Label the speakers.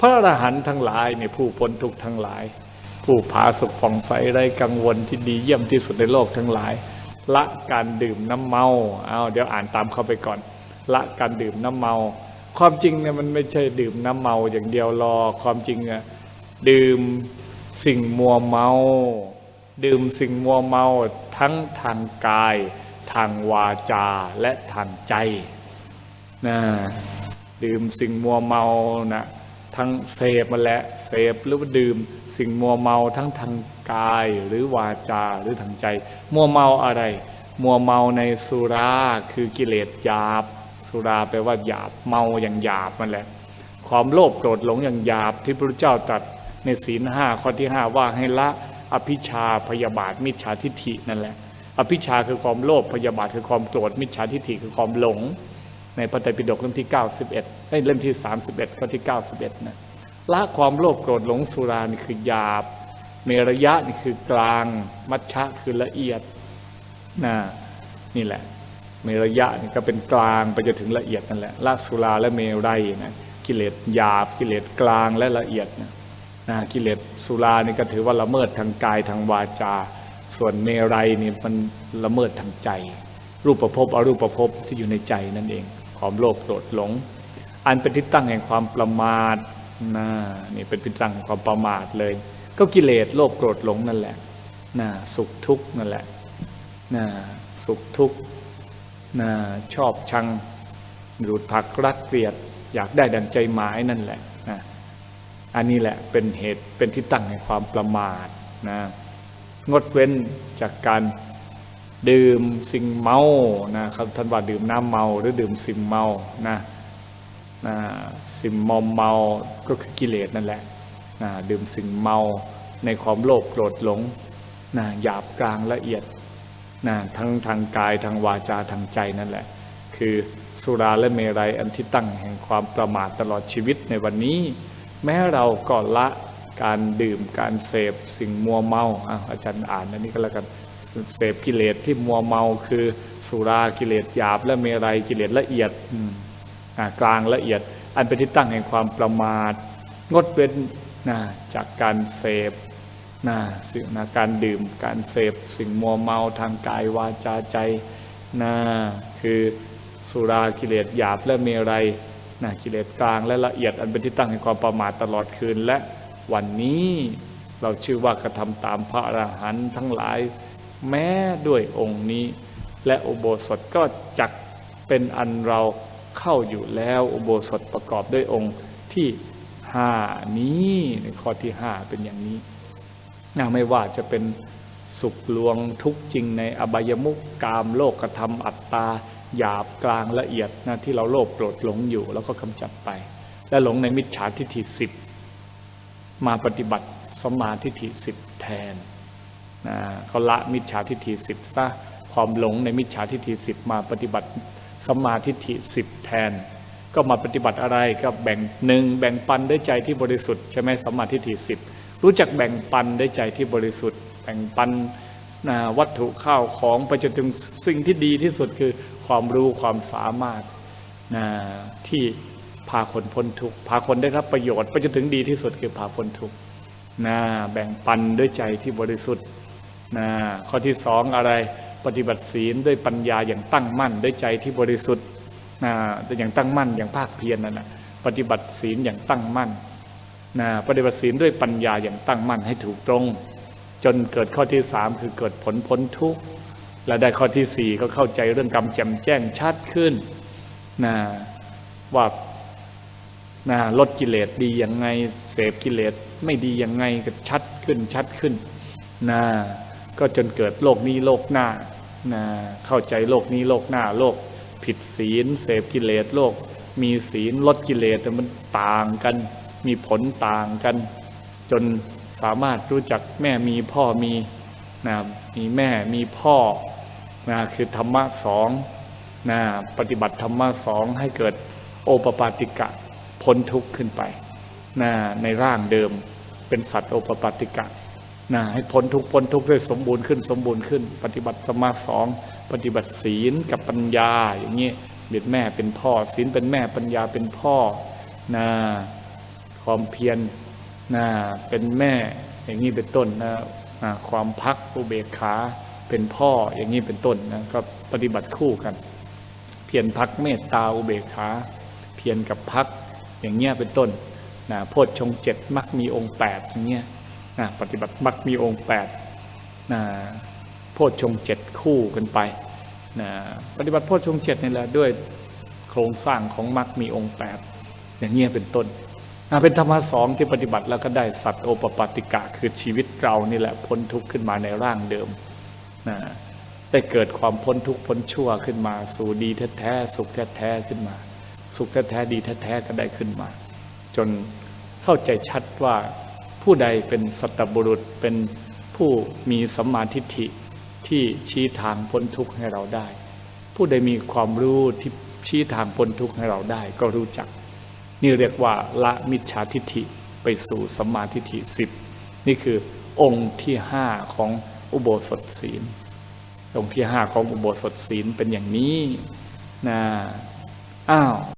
Speaker 1: พระอรหันต์ทั้งหลายเนี่ยผู้พ้นทุกข์ทั้งหลาย ผู้ผาสุกผ่องใสไร้กังวลที่ดีเยี่ยมที่สุดในโลกทั้งหลาย ละการดื่มน้ำเมาเอาเดี๋ยวอ่านตามเข้าไปก่อน ละการดื่มน้ำเมา ความจริงเนี่ยมันไม่ใช่ดื่มน้ำเมาอย่างเดียวรอความจริงอะดื่มสิ่งมัวเมา ดื่มสิ่งมัวเมาทั้งทางกาย ทางวาจาและทางใจนะดื่มสิ่งมัวเมานะ ทั้งเสพมาแล้วเสพหรือว่าดื่ม สิ่งมัวเมาทั้งทางกายหรือวาจาหรือทางใจ มัวเมาอะไร มัวเมาในสุราคือกิเลสหยาบ สุราแปลว่าหยาบเมาอย่างหยาบมันแหละ ความโลภโกรธหลงอย่างหยาบที่พระเจ้าตรัสในศีลห้าข้อที่ห้าว่าให้ละอภิชาพยาบาทมิจฉาทิฏฐินั่นแหละ อภิชาคือความโลภพยาบาทคือความโกรธมิจฉาทิฏฐิคือความหลง ในพระไตรปิฎกเล่มที่ 91เอ้ยเล่มที่ 31ข้อที่ 91นะละความโลภโกรธหลงสุรานี่คือหยาบเมระยะนี่คือกลาง มัชชะคือละเอียดนะนี่แหละเมระยะนี่ก็เป็นกลางไปจนถึงละเอียดนั่นแหละละสุราและเมรัยนะกิเลสหยาบกิเลสกลางและละเอียดนะนะกิเลสสุรานี่ก็ถือว่าละเมิดทางกายทางวาจา ส่วนเมรัยนี่มันละเมิดทางใจ รูปประพบอรูปประพบที่อยู่ในใจนั่นเอง ความโลภโกรธหลง อันเป็นที่ตั้งแห่งความประมาทนะนี่เป็นที่ตั้งแห่งความประมาทเลย ก็กิเลสโลภโกรธหลงนั่นแหละนะสุขทุกข์นั่นแหละนะสุขทุกข์นะชอบชังดูดผักรักเกลียด อยากได้ดังใจหมายนั่นแหละนะอันนี้แหละเป็นเหตุเป็นที่ตั้งแห่งความประมาทนะงดเว้นจากการ ดื่มสิ่งเมานะครับท่านว่าดื่มน้ำเมาหรือดื่มสิ่งเมานะนะสิ่งมอมเมาก็คือกิเลสนั่นแหละนะดื่มสิ่งเมาในความโลภโกรธหลงนะหยาบกลางละเอียดนะทั้งทางกายทางวาจาทางใจนั่นแหละ คือสุราและเมรัยอันที่ตั้งแห่งความประมาทตลอดชีวิตในวันนี้ แม้เราก็ละการดื่มการเสพสิ่งมัวเมาออาจารย์อ่านอันนี้ก็แล้วกัน เสพกิเลสที่มัวเมาคือสุรากิเลสหยาบและเมรัยกิเลสละเอียดกลางละเอียด อันเป็นที่ตั้งแห่งความประมาท งดเว้นนะจากการเสพนะสิ่งนะการดื่มการเสพสิ่งมัวเมาทางกายวาจาใจนะคือสุรากิเลสหยาบและเมรัยนะกิเลสกลางและละเอียด อันเป็นที่ตั้งแห่งความประมาทตลอดคืนและวันนี้เราชื่อว่ากระทำตามพระอรหันต์ทั้งหลาย แม้ด้วยองค์นี้ และอุโบสถก็จักเป็นอันเราเข้าอยู่แล้วอุโบสถประกอบด้วยองค์ที่ห้านี้ในข้อที่ห้าเป็นอย่างนี้นะไม่ว่าจะเป็นสุขลวงทุกจริงในอบายมุกกามโลกกระทำอัตตาหยาบกลางละเอียดนะที่เราโลภโกรธหลงอยู่แล้วก็กำจัดไป และหลงในมิจฉาทิฏฐิสิบมาปฏิบัติสมมาทิฏฐิสิบแทน นะเขาละมิจฉาทิฏฐิสิบซะความหลงในมิจฉาทิฏฐิสิบมาปฏิบัติสมมาทิฏฐิสิบแทน ก็มาปฏิบัติอะไรก็แบ่งหนึ่งแบ่งปันด้วยใจที่บริสุทธิ์ใช่ไหมสมมาทิฏฐิสิบรู้จักแบ่งปันด้วยใจที่บริสุทธิ์ แบ่งปันนะวัตถุข้าวของไปจนถึงสิ่งที่ดีที่สุดคือความรู้ความสามารถนะที่พาคนพ้นทุกข์พาคนได้รับประโยชน์ไปจนถึงดีที่สุดคือพาพ้นทุกข์นะแบ่งปันด้วยใจที่บริสุทธิ์ นะข้อที่สองอะไรปฏิบัติศีลด้วยปัญญาอย่างตั้งมั่นด้วยใจที่บริสุทธิ์นะอย่างตั้งมั่นอย่างภาคเพียรนั่นนะปฏิบัติศีลอย่างตั้งมั่นนะปฏิบัติศีลด้วยปัญญาอย่างตั้งมั่นให้ถูกตรง จนเกิดข้อที่สามคือเกิดผลพ้นทุกข์และได้ข้อที่สี่ก็เข้าใจเรื่องกรรมแจ่มแจ้งชัดขึ้นนะว่านะลดกิเลสดียังไงเสพกิเลสไม่ดียังไงก็ชัดขึ้นชัดขึ้นนะ ก็จนเกิดโลกนี้โลกหน้านะเข้าใจโลกนี้โลกหน้าโลกผิดศีลเสพกิเลสโลก มีศีลลดกิเลสแต่มันต่างกัน มีผลต่างกัน จนสามารถรู้จักแม่มีพ่อมีนะมีแม่มีพ่อนะคือธรรมะสองนะปฏิบัติธรรมะสองให้เกิดโอปปาติกะพ้นทุกข์ขึ้นไปนะในร่างเดิมเป็นสัตว์โอปปาติกะ นะให้พ้นทุกพ้นทุกได้สมบูรณ์ขึ้นสมบูรณ์ขึ้น ปฏิบัติธรรมะสองปฏิบัติศีลกับปัญญาอย่างนี้เป็นแม่เป็นพ่อศีลเป็นแม่ปัญญาเป็นพ่อนะความเพียรนะเป็นแม่อย่างนี้เป็นต้นนะอ่าความพักอุเบกขาเป็นพ่ออย่างนี้เป็นต้นนะก็ปฏิบัติคู่กัน เพียรพักเมตตาอุเบกขาเพียรกับพักอย่างเงี้ยเป็นต้นนะโพชฌงเจ็ดมักมีองค์แปดอย่างเงี้ย ปฏิบัติมักมีองค์แปดนะโพชฌงเจ็ดคู่กันไปนะปฏิบัติโพชฌงเจ็ดนี่แหละด้วยโครงสร้างของมักมีองค์แปดอย่างเงี้ยเป็นต้นนะเป็นธรรมะสองที่ปฏิบัติแล้วก็ได้สัตว์โอปปาติกะคือชีวิตเรานี่แหละพ้นทุกข์ขึ้นมาในร่างเดิมนะได้เกิดความพ้นทุกข์พ้นชั่วขึ้นมา สู่ดีแท้ๆสุขแท้ๆขึ้นมา สุขแท้ๆดีแท้ๆก็ได้ขึ้นมา จนเข้าใจชัดว่า ผู้ใดเป็นสัตบุรุษเป็นผู้มีสัมมาทิฏฐิที่ชี้ทางพ้นทุกข์ให้เราได้ ผู้ใดมีความรู้ที่ชี้ทางพ้นทุกข์ให้เราได้ก็รู้จัก นี่เรียกว่าละมิจฉาทิฏฐิไปสู่สัมมาทิฏฐิสิบนี่คือองค์ที่ห้าของอุโบสถศีล องค์ที่ห้าของอุโบสถศีลเป็นอย่างนี้นะอ้าว